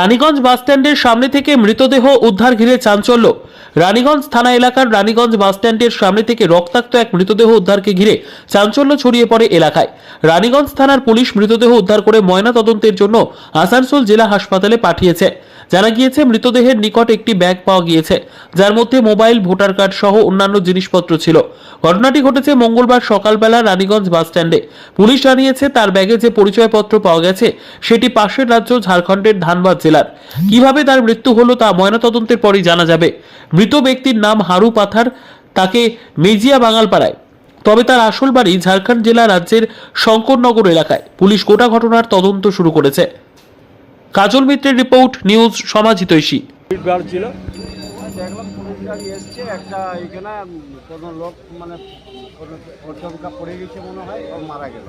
রানীগঞ্জ বাসস্ট্যান্ডের সামনে থেকে মৃতদেহ উদ্ধার ঘিরে চাঞ্চল্য। রানীগঞ্জ থানা এলাকার রানীগঞ্জ বাসস্ট্যান্ডের সামনে থেকে রক্তাক্ত এক মৃতদেহ উদ্ধারকে ঘিরে চাঞ্চল্য ছড়িয়ে পড়ে এলাকায়। রানীগঞ্জ থানার পুলিশ মৃতদেহ উদ্ধার করে ময়না তদন্তের জন্য আসানসোল জেলা হাসপাতালে পাঠিয়েছে। জানা গিয়েছে, মৃতদেহের নিকট একটি ব্যাগ পাওয়া গিয়েছে, যার মধ্যে মোবাইল, ভোটার কার্ড সহ অন্যান্য জিনিসপত্র ছিল। ঘটনাটি ঘটেছে মঙ্গলবার সকালবেলা রানীগঞ্জ বাসস্ট্যান্ডে পুলিশ জানিয়েছে, তার ব্যাগে যে পরিচয়পত্র পাওয়া গেছে, সেটি পাশের রাজ্য ঝাড়খণ্ডের ধানবাদ জেলার। কীভাবে তার মৃত্যু হলো তা ময়নাতদন্তের পরই জানা যাবে। মৃত ব্যক্তির নাম হারু পাথার তাকে মেজিয়া বাঙালপাড়ায়। তবে তার আসল বাড়ি ঝাড়খণ্ড জেলা রাজ্যের শঙ্করনগর এলাকায়। পুলিশ গোটা ঘটনার তদন্ত শুরু করেছে। কাজল মিত্রের রিপোর্ট নিউজ সমাজিতৈষী বার ছিল। দেখলাম পুলিশ গাড়ি এসছে একটা এখানে কোনো লোক মানে কোনো চমকা পড়ে গেছে মনে হয় ও মারা গেল।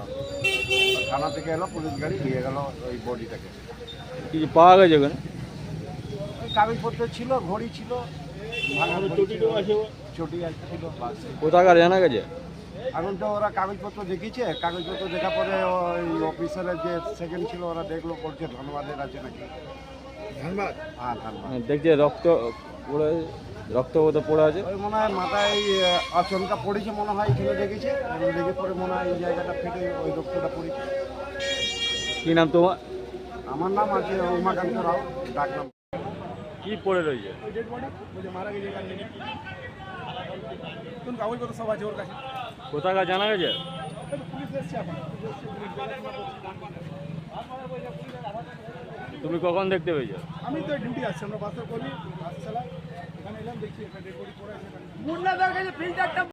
থানা থেকে এলো পুলিশ গাড়ি নিয়ে গেল ওই বডিটাকে। কিছু পাওয়া গেছে ওখানে? ওই কাগজপত্র ছিল ঘড়ি ছিল চটি আছে ছিল কোথাকার জানা গেছে? এখন তো ওরা কাগজপত্র দেখিয়েছে কাগজপত্র দেখার পরে ওই অফিসারের যে সেকেন্ড ছিল ওরা দেখল বলছে ধন্যবাদের আছে নাকি। ধন্যবাদ। হ্যাঁ ধন্যবাদ। মানে দেখছে রক্ত পড়ে রক্ত বোধ পড়ে আছে? ওই মনে হয় মাথায় আচমকা পড়েছে মনে হয় এখানে দেখেছে। দেখে পরে মনে হয় এই জায়গাটা ফেটে ওই রক্তটা পড়েছে। কি নাম তোমার? আমার নাম আছে উমাকান্ত রাও ডাকলাম কি পড়ে রয়েছে কাগজপত্র সব আছে ওর কাছে? কোথাকার জানা গেছে? পুলিশ এসছে এখন তুমি কখন দেখতে পেয়েছ? আমি তো ডিউটি আসছি আমরা বাসে করি বাস চালাই। এখানে এলাম দেখছি একটা ডেড বডি পড়ে আছে। এখানে।